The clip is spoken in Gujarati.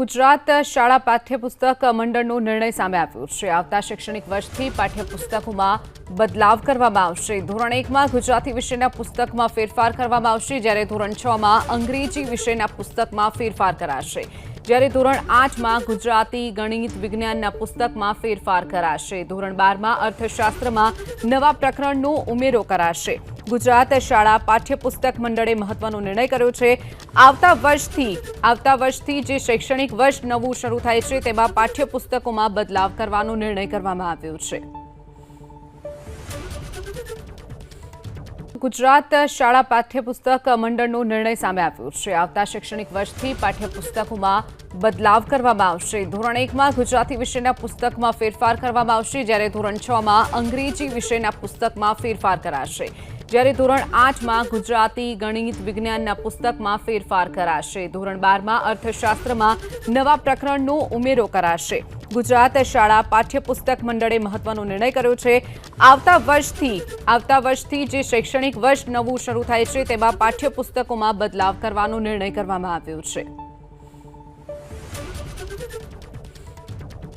ગુજરાત શાળા પાઠ્યપુસ્તક મંડળનો નિર્ણય સામે આવ્યો છે. આવતા શૈક્ષણિક વર્ષથી પાઠ્યપુસ્તકોમાં બદલાવ કરવામાં આવશે. ધોરણ એકમાં ગુજરાતી વિષયના પુસ્તકમાં ફેરફાર કરવામાં આવશે. જ્યારે ધોરણ છ માં અંગ્રેજી વિષયના પુસ્તકમાં ફેરફાર કરાશે. જ્યારે ધોરણ આઠમાં ગુજરાતી, ગણિત, વિજ્ઞાનના પુસ્તકમાં ફેરફાર કરાશે. ધોરણ બારમાં અર્થશાસ્ત્રમાં નવા પ્રકરણનો ઉમેરો કરાશે. ગુજરાત શાળા પાઠ્યપુસ્તક મંડળે મહત્વનો નિર્ણય કર્યો છે. આવતા વર્ષથી આવતા વર્ષથી જે શૈક્ષણિક વર્ષ નવું શરૂ થાય છે, તેમાં પાઠ્યપુસ્તકોમાં બદલાવ કરવાનો નિર્ણય કરવામાં આવ્યો છે. ગુજરાત શાળા પાઠ્યપુસ્તક મંડળનો નિર્ણય સામે આવ્યો છે. આવતા શૈક્ષણિક વર્ષથી પાઠ્યપુસ્તકોમાં બદલાવ કરવામાં આવશે. ધોરણ એકમાં ગુજરાતી વિષયના પુસ્તકમાં ફેરફાર કરવામાં આવશે. જ્યારે ધોરણ છમાં અંગ્રેજી વિષયના પુસ્તકમાં ફેરફાર કરાશે. જ્યારે ધોરણ આઠમાં ગુજરાતી ગણિત વિજ્ઞાનના પુસ્તકમાં ફેરફાર કરાશે, ધોરણ બારમાં અર્થશાસ્ત્રમાં નવા પ્રકરણનો ઉમેરો કરાશે. ગુજરાત શાળા પાઠ્યપુસ્તક મંડળે મહત્વનો નિર્ણય કર્યો છે. આવતા વર્ષથી આવતા વર્ષથી જે શૈક્ષણિક વર્ષ નવું શરૂ થાય છે, તેમાં પાઠ્યપુસ્તકોમાં બદલાવ કરવાનો નિર્ણય કરવામાં આવ્યો છે.